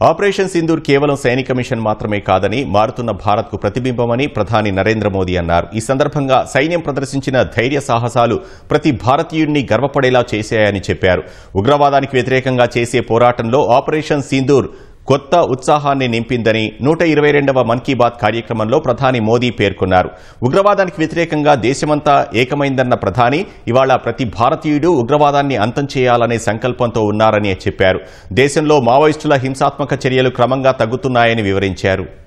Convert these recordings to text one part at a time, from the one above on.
Operation Sindoor కేవలం సైనిక machine మాత్రమే కాదని మారుతున్న భారత్కు ప్రతిబింబమని ప్రధాని నరేంద్ర మోదీ అన్నారు. ఈ సందర్భంగా సైన్యం ప్రదర్శించిన ధైర్య సాహసాలు ప్రతి భారతీయుడిని గర్వపడేలా చేశాయని చెప్పారు. ఉగ్రవాదానికి వ్యతిరేకంగా చేసే పోరాటంలో ఆపరేషన్ సింధూర్ కొత్త ఉత్సాహాన్ని నింపిందని నూట ఇరవై రెండవ మన్ కీ బాత్ కార్యక్రమంలో ప్రధాని మోదీ పేర్కొన్నారు. ఉగ్రవాదానికి వ్యతిరేకంగా దేశమంతా ఏకమైందన్న ప్రధాని ఇవాళ ప్రతి భారతీయుడు ఉగ్రవాదాన్ని అంతం చేయాలనే సంకల్పంతో ఉన్నారని చెప్పారు. దేశంలో మావోయిస్టుల హింసాత్మక చర్యలు క్రమంగా తగ్గుతున్నాయని వివరించారు.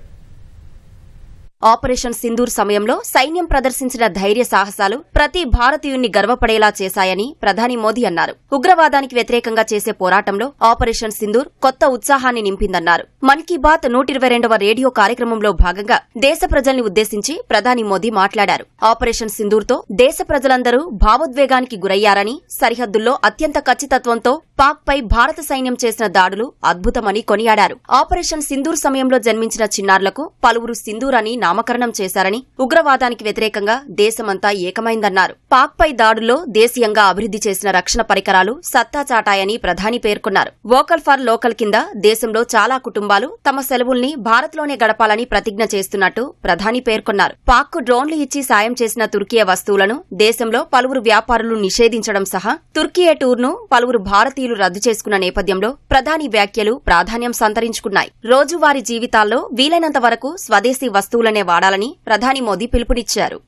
ఆపరేషన్ సింధూర్ సమయంలో సైన్యం ప్రదర్శించిన ధైర్య సాహసాలు ప్రతి భారతీయుణ్ణి గర్వపడేలా చేశాయని ప్రధాని మోదీ అన్నారు. ఉగ్రవాదానికి వ్యతిరేకంగా చేసే పోరాటంలో ఆపరేషన్ సింధూర్ కొత్త ఉత్సాహాన్ని నింపిందన్నారు. మన్ కీ బాత్ నూట ఇరవై రెండవ రేడియో కార్యక్రమంలో భాగంగా దేశ ప్రజల్ని ఉద్దేశించి ప్రధాని మోదీ మాట్లాడారు. ఆపరేషన్ సింధూర్తో దేశ ప్రజలందరూ భావోద్వేగానికి గురయ్యారని సరిహద్దుల్లో అత్యంత ఖచ్చితత్వంతో పాక్ పై భారత సైన్యం చేసిన దాడులు అద్భుతమని కొనియాడారు. ఆపరేషన్ సింధూర్ సమయంలో జన్మించిన చిన్నారులకు పలువురు సింధూర్ అని నామకరణం చేశారని ఉగ్రవాదానికి వ్యతిరేకంగా దేశమంతా ఏకమైందన్నారు. పాక్ పై దాడుల్లో దేశీయంగా అభివృద్ది చేసిన రక్షణ పరికరాలు సత్తా చాటాయని ప్రధాని పేర్కొన్నారు. వోకల్ ఫర్ లోకల్ కింద దేశంలో చాలా కుటుంబాలు తమ సెలవుల్ని భారత్లోనే గడపాలని ప్రతిజ్ఞ చేస్తున్నట్టు ప్రధాని పేర్కొన్నారు. పాక్కు డ్రోన్లు ఇచ్చి సాయం చేసిన తుర్కియా వస్తువులను దేశంలో పలువురు వ్యాపారులు నిషేధించడం సహా తుర్కియే టూర్ను పలువురు భారతీయులు రద్దు చేసుకున్న నేపథ్యంలో ప్రధాని వ్యాఖ్యలు ప్రాధాన్యం సంతరించుకున్నాయి. రోజువారీ జీవితాల్లో వీలైనంత వరకు స్వదేశీ వస్తువులనే వాడాలని ప్రధాని మోదీ పిలుపునిచ్చారు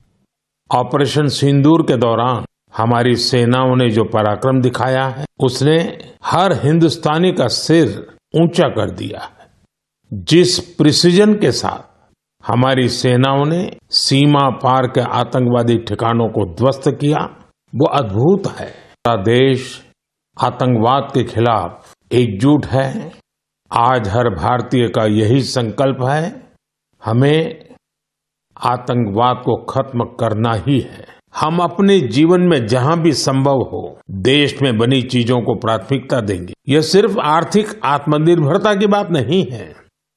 ऑपरेशन सिंदूर के दौरान हमारी सेनाओं ने जो पराक्रम दिखाया है उसने हर हिंदुस्तानी का सिर ऊंचा कर दिया है जिस प्रिसीजन के साथ हमारी सेनाओं ने सीमा पार के आतंकवादी ठिकानों को ध्वस्त किया वो अद्भुत है पूरा देश आतंकवाद के खिलाफ एकजुट है आज हर भारतीय का यही संकल्प है हमें आतंकवाद को खत्म करना ही है। हम अपने जीवन में जहाँ भी संभव हो, देश में बनी चीज़ों को प्राथमिकता देंगे। यह सिर्फ़ आर्थिक आत्मनिर्भरता की बात नहीं है।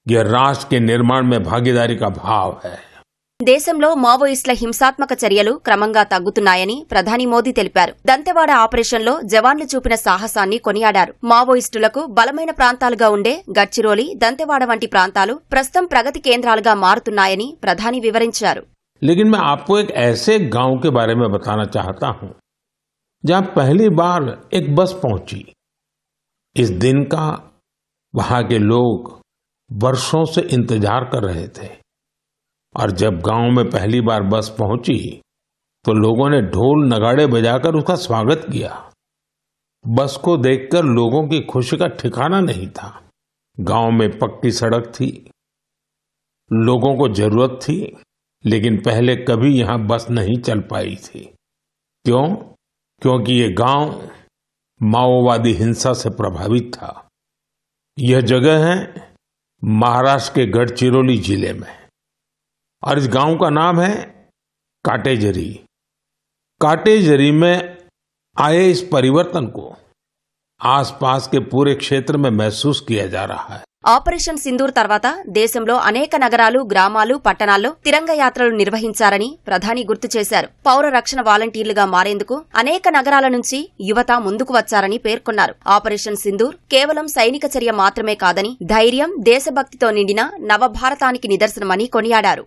यह राष्ट्र के निर्माण में भागीदारी का भाव है। దేశంలో మావోయిస్టుల హింసాత్మక చర్యలు క్రమంగా తగ్గుతున్నాయని ప్రధాని మోదీ తెలిపారు దంతెవాడ ఆపరేషన్లో జవాన్లు చూపిన సాహసాన్ని కొనియాడారు మావోయిస్టులకు బలమైన ప్రాంతాలుగా ఉండే గడ్చిరోలి దంతెవాడ వంటి ప్రాంతాలు ప్రస్తుతం ప్రగతి కేంద్రాలుగా మారుతున్నాయని ప్రధాని వివరించారు लेकिन मैं आपको एक ऐसे गांव के बारे में बताना चाहता हूं जहां पहली बार एक बस पहुंची इस दिन का वहां के लोग वर्षों से इंतजार कर रहे थे और जब गाँव में पहली बार बस पहुँची तो लोगों ने ढोल नगाड़े बजाकर उसका स्वागत किया। बस को देखकर लोगों की खुशी का ठिकाना नहीं था। गाँव में पक्की सड़क थी। लोगों को ज़रूरत थी, लेकिन पहले कभी यहाँ बस नहीं चल पाई थी। क्यों? क्योंकि ये गाँव माओवादी हिंसा से प्रभावित था। यह जगह है महाराष्ट्र के गढ़चिरौली ज़िले में। और इस गांव का नाम है काटेजरी काटेजरी में आए इस परिवर्तन को आसपास के पूरे क्षेत्र में महसूस किया जा रहा है ఆపరేషన్ సింధూర్ తర్వాత దేశంలో అనేక నగరాలు గ్రామాలు పట్టణాల్లో తిరంగ యాత్రలు నిర్వహించారని ప్రధాని గుర్తు చేశారు పౌర రక్షణ వాలంటీర్లుగా మారేందుకు అనేక నగరాల నుంచి యువత ముందుకు వచ్చారని పేర్కొన్నారు ఆపరేషన్ సింధూర్ కేవలం సైనిక చర్య మాత్రమే కాదని ధైర్యం దేశభక్తితో నిండిన నవభారతానికి నిదర్శనమని కొనియాడారు